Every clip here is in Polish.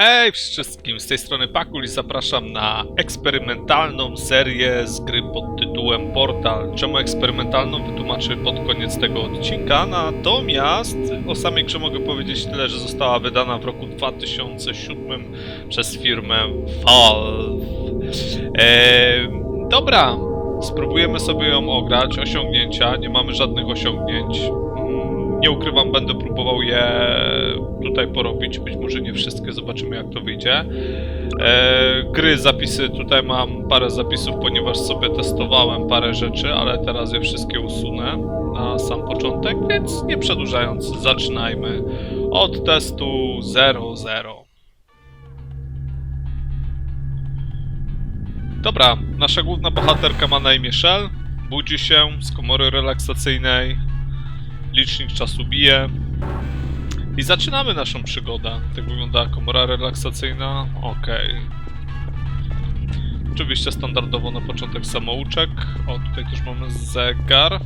Hej wszystkim, z tej strony Pakul i zapraszam na eksperymentalną serię z gry pod tytułem Portal. Czemu eksperymentalną wytłumaczę pod koniec tego odcinka, natomiast o samej grze mogę powiedzieć tyle, że została wydana w roku 2007 przez firmę Valve. Eee, dobra, spróbujemy sobie ją ograć, osiągnięcia, nie mamy żadnych osiągnięć. Mm, Nie ukrywam, będę próbował je tutaj porobić, być może nie wszystkie, zobaczymy jak to wyjdzie. E, gry, zapisy, tutaj mam parę zapisów, ponieważ sobie testowałem parę rzeczy, ale teraz je wszystkie usunę na sam początek, więc nie przedłużając, zaczynajmy od testu 00. Dobra, nasza główna bohaterka ma na imię Shell, budzi się z komory relaksacyjnej, licznik czasu bije i zaczynamy naszą przygodę. Tak wygląda komora relaksacyjna. Okej. Oczywiście standardowo na początek samouczek. O, tutaj też mamy zegar.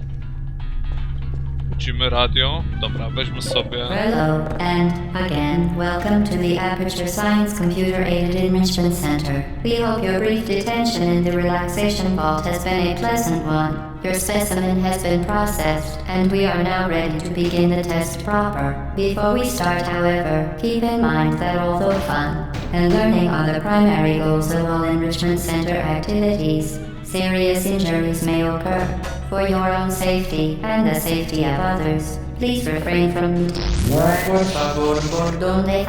Budzimy radio. Dobra, weźmy sobie... Hello, and again, welcome to the Aperture Science Computer Aided Enrichment Center. We hope your brief detention in the relaxation vault has been a pleasant one. Your specimen has been processed, and we are now ready to begin the test proper. Before we start, however, keep in mind that although fun and learning are the primary goals of all Enrichment Center activities, serious injuries may occur. For your own safety and the safety of others, please refrain from por favor, por donde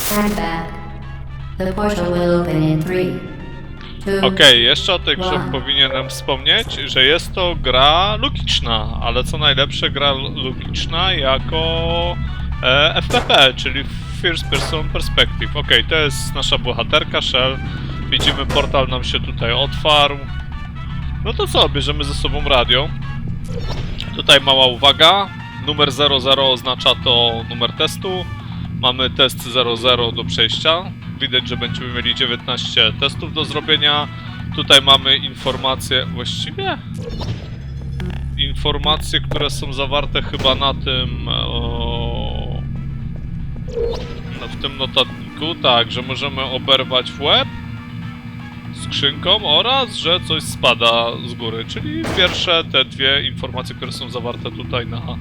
Stand back. The portal will open in three, Okej, jeszcze o tej grze Wow. powinienem wspomnieć, że jest to gra logiczna, ale co najlepsze, gra logiczna jako e, FPP, czyli First Person Perspective. Okej, to jest nasza bohaterka Shell. Widzimy, portal nam się tutaj otwarł. No to co, bierzemy ze sobą radio. Tutaj mała uwaga. Numer 00 oznacza to numer testu. Mamy test 00 do przejścia. Widać, że będziemy mieli 19 testów do zrobienia. Tutaj mamy informacje, właściwie informacje, które są zawarte chyba na tym o, no, w tym notatniku, tak, że możemy oberwać w łeb skrzynką oraz, że coś spada z góry, czyli pierwsze te dwie informacje, które są zawarte tutaj na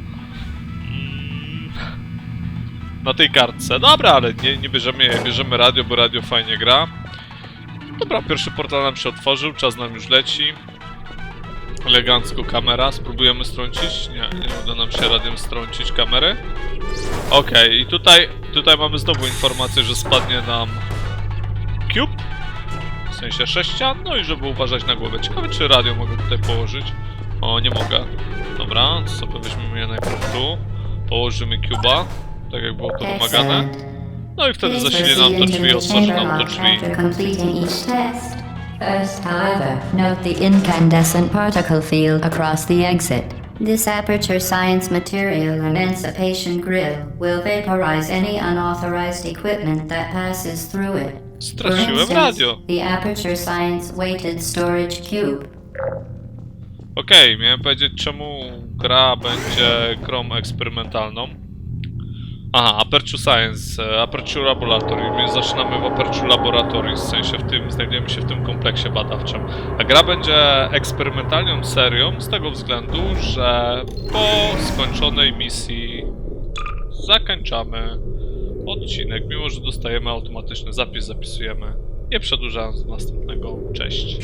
na tej kartce. Dobra, ale nie, nie bierzemy, bierzemy radio, bo radio fajnie gra. Dobra, pierwszy portal nam się otworzył, czas nam już leci. Elegancko kamera, spróbujemy strącić. Nie, nie uda nam się radiem strącić kamery. Okej, i tutaj, tutaj mamy znowu informację, że spadnie nam cube. W sensie sześcian, no i żeby uważać na głowę. Ciekawe, czy radio mogę tutaj położyć. O, nie mogę. Dobra, sobie weźmiemy je najpierw tu. Położymy cuba, tak jak było to wymagane. No i wtedy zasili nam to drzwi, otworzy nam to drzwi. after completing each test. First, however, note the incandescent particle field across the exit. This aperture science material emancipation grill will vaporize any unauthorized equipment that passes through it. For instance, radio. the aperture science weighted storage cube. Okej, miałem powiedzieć czemu gra będzie grą eksperymentalną. Aha, Aperture Science, e, Aperture Laboratory, więc zaczynamy w Aperture Laboratory, w sensie w tym, znajdujemy się w tym kompleksie badawczym. A gra będzie eksperymentalną serią z tego względu, że po skończonej misji zakończamy odcinek, mimo że dostajemy automatyczny zapis, zapisujemy, nie przedłużając do następnego, cześć.